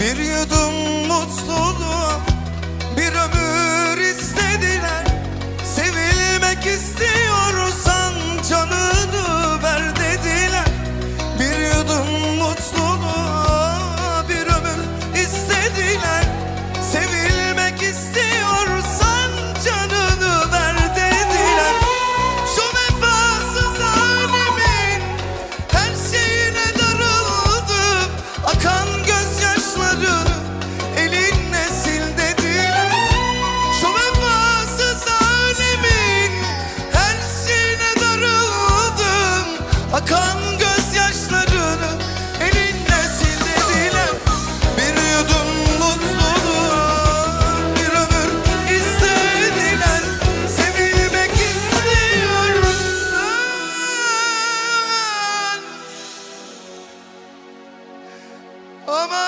Bir yudum mutluluğa bir ömür Akan gözyaşlarını elinle sil dediler. Bir yudum bir ömür istediler. Sevilmek istiyorum. Aman